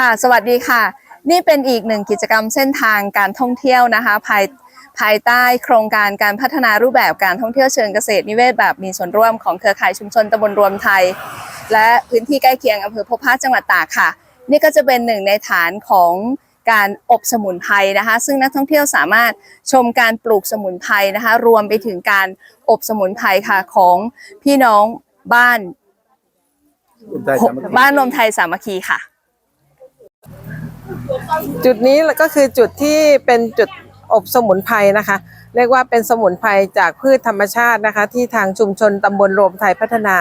ค่ะ สวัสดีค่ะ นี่เป็นอีกหนึ่งกิจกรรมเส้นทางการท่องเที่ยวนะคะ ภายภายใต้โครงการการพัฒนารูปแบบการท่องเที่ยวเชิงเกษตรนิเวศแบบมีส่วนร่วมของเครือข่ายชุมชนตำบลรวมไทย และพื้นที่ใกล้เคียงอำเภอพบพระจังหวัดตากค่ะ นี่ก็จะเป็นหนึ่งในฐานของการอบสมุนไพรนะคะ ซึ่งนักท่องเที่ยวสามารถชมการปลูกสมุนไพรนะคะ รวมไปถึงการอบสมุนไพรค่ะของพี่น้องบ้านบ้านรวมไทยสามัคคีค่ะ จุดนี้ก็คือจุดที่เป็นจุด อบสมุนไพรนะคะ เรียกว่าเป็นสมุนไพรจากพืชธรรมชาตินะคะ ที่ทางชุมชนตำบลโรมไทยพัฒนา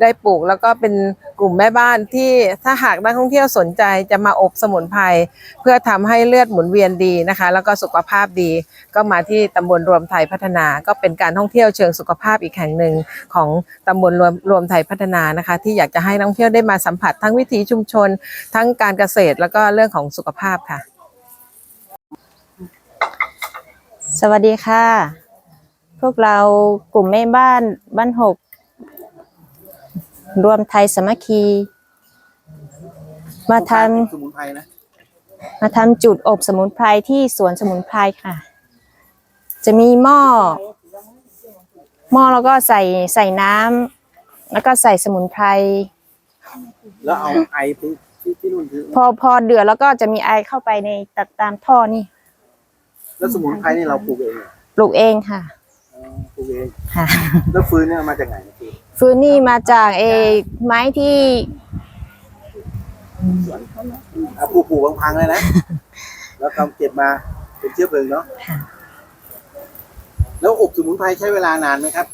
ได้ปลูก แล้วก็เป็นกลุ่มแม่บ้านที่ถ้าหากนักท่องเที่ยวสนใจจะมาอบสมุนไพรเพื่อทำให้เลือดหมุนเวียนดีนะคะ แล้วก็สุขภาพดี ก็มาที่ตำบลรวมไทยพัฒนา ก็เป็นการท่องเที่ยวเชิงสุขภาพอีกแห่งหนึ่งของตำบลรวมรวมไทยพัฒนานะคะ ที่อยากจะให้นักท่องเที่ยวได้มาสัมผัสทั้งวิถีชุมชน ทั้งการเกษตรแล้วก็เรื่องของสุขภาพค่ะ สวัสดีค่ะ พวกเรากลุ่มแม่บ้านบ้านหก รวมไทยสามัคคี มาทสมุนไพรนะำมาทำจุดอบสมุนไพรที่สวนสมุนไพรค่ะ จะมีหม้อหม้อแล้วก็ใส่ใส่น้ำแล้วก็ใส่สมุนไพร แล้วเอาไอที่ที่ที่นู่นคือพอพอเดือดแล้วก็จะมีไอเข้าไปในตัดตามท่อนี่ แล้วสมุนไพรนี่เราปลูกเองเหรอปลูกเองค่ะอ๋อปลูกเองค่ะ แล้วฟืนเนี่ยเอามาจากไหนฟืนฟืนนี่มาจากเอไม้ที่ อะปลูกปลูกพังๆเลยนะ แล้วก็เก็บมาเป็นเชื้อเพลิงเนาะค่ะ แล้วอบสมุนไพรใช้เวลานานไหมครับ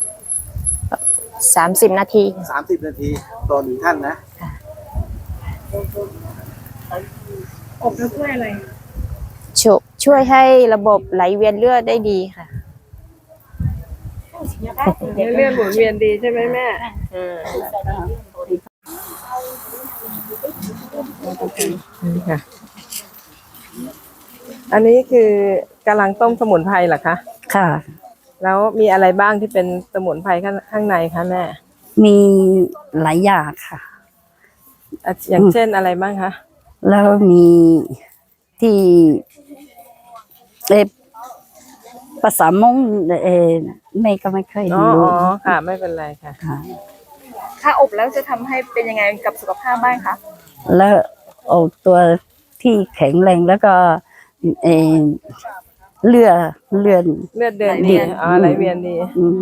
สามสิบนาที สามสิบนาทีต่อหนึ่งท่านนะช่วย ช่วยให้ระบบไหลเวียนเลือดได้ดีค่ะเลือดหมุนเวียนดีใช่ไหมแม่นี่ค่ะ อันนี้คือกำลังต้มสมุนไพรเหรอคะ ค่ะ แล้วมีอะไรบ้างที่เป็นสมุนไพรข้างข้างในคะแม่ มีหลายอย่างค่ะอะอย่างเช่นอะไรบ้างคะ แล้วมีที่ เออภาษามงเออแม่ก็ไม่เคยอ๋อรู้อ๋อค่ะ ไม่เป็นไรค่ะ ค่ะถ้าอบแล้วจะทำให้เป็นยังไงกับสุขภาพบ้างคะ แล้วเอาตัวที่แข็งแรงแล้วก็เออเลือดเลือด เลือดเดินไหลเวีดียน อ๋อไหลเวียนดี อืม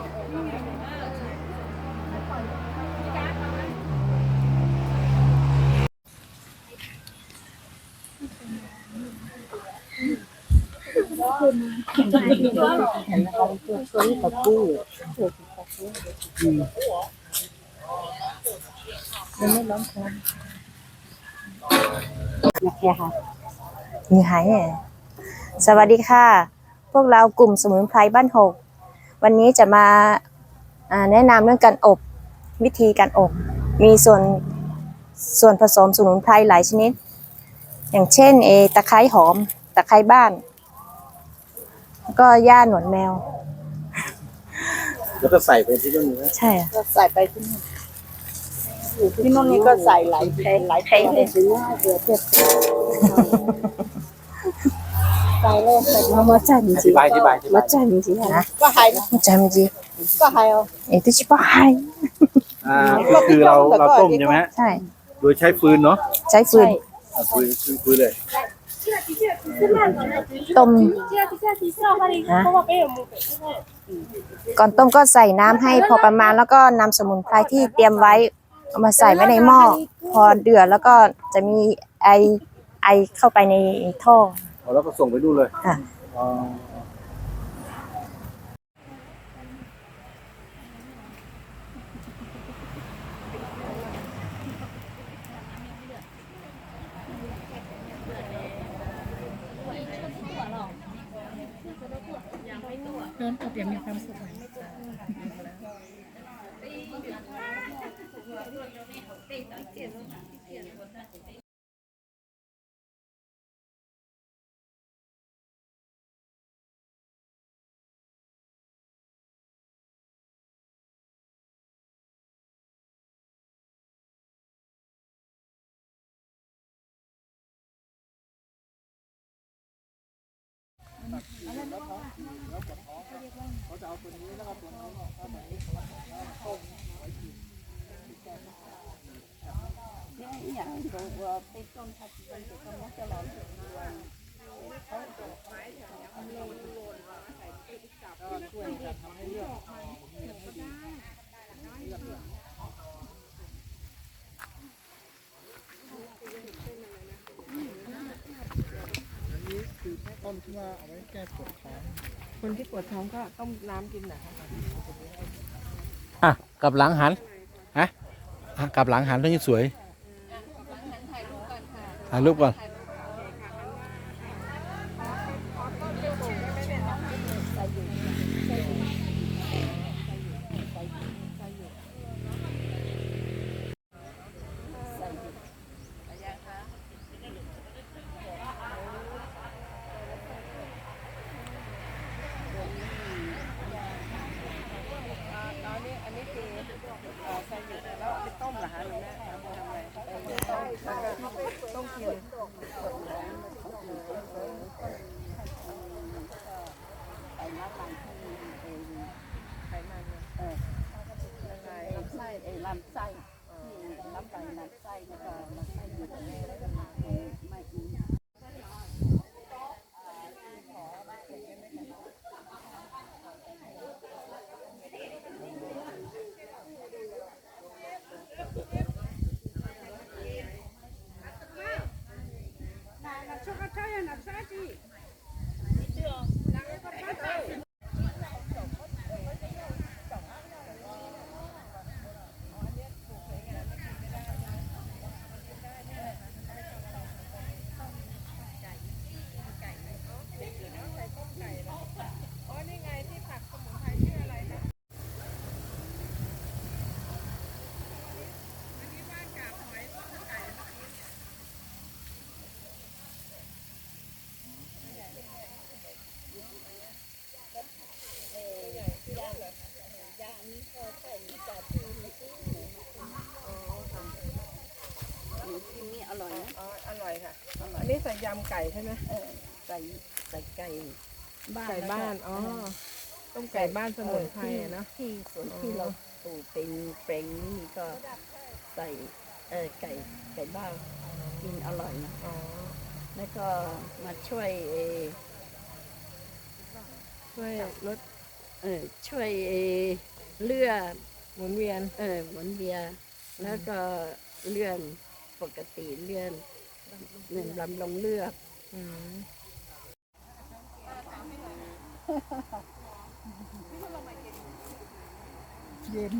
มีหายแน่สวัสดีค่ะ พวกเรากลุ่มสมุนไพรบ้านหก วันนี้จะมาอ่าแนะนำเรื่องการอบวิธีการอบ มีส่วนส่วนผสมสมุนไพรหลายชนิด อย่างเช่นเออตะไคร้หอม ตะไคร้บ้าน แล้วก็ย่าหนวดแมว แล้วก็ใส่ไปที่นู่นนะใช่อะก็ใส่ไปที่นู่นอยู่ที่นู่นนี่ก็ใส่หลายเพลงหลายเพลงเลยใส่เลยใส่มามาจันอจีธิบายอธิบายอธิบามายจันจีนะก็หายมาจันจีก็หายเอาเอตุชิบะไฮอ่าก็คือเราเราต้มใช่ไหมใช่ โดยใช้ฟืนเนาะใช้ฟืนอะฟืนฟืนฟืนเลยต้มนะก่อนต้มก็ใส่น้ำให้พอประมาณแล้วก็นำสมุนไพรที่เตรียมไว้เอามาใส่ไว้ในหม้อพอเดือดแล้วก็จะมีไอไอเข้าไปในท่อ เอาแล้วก็ส่งไปดูเลยค่ะ อ๋อเดินตบย่งมีความสุข เอาตันี่ยอย่างตัวไปต้มทับมันจะต้องจะหลอมถึงวันเขาดอกไม้แถวนี้โลนโลนมาใส่ไปจับก็ช่วยจะทำให้เรื่องเลื คนที่ปวดท้องก็ต้มน้ำกินนะคะอะกลับหลังหันฮะอะกลับหลังหันต้องยิ่งสวยถ่ายรูปก่อน อันนี้อันนี้คือเอ่อใส่อยู่แล้วเอาไปต้มเหรอคะหรือแม่เอาไปทำอะไรต้มกิน ไส้ไอ้ ลำไส้ที่ลำไส้ลำไส้แล้วก็ลำไส้อยู่ตรงนี้แล้วก็มาไม่อีก กินนี่อร่อยนะ อ๋ออร่อยค่ะอันนี้ใส่ ยำไก่ใช่ไหมเออใส่ใส่ไก่บ้านไก่แล้วบ้านอ๋อต้มไก่บ้านสมุนไพรอะเนาะที่สวนที่เราปลูกเป็นเปลงนี่ก็ใส่เออไก่ไก่บ้านกินอร่อยนะอ๋อแล้วก็มาช่วยเออช่วยลดเออช่วยเออเลือดหมุนเวียนเออหมุนเวียนแล้วก็เลื่อนปกติเลื่อน หนึ่งลำลงเลือดอืมเย็น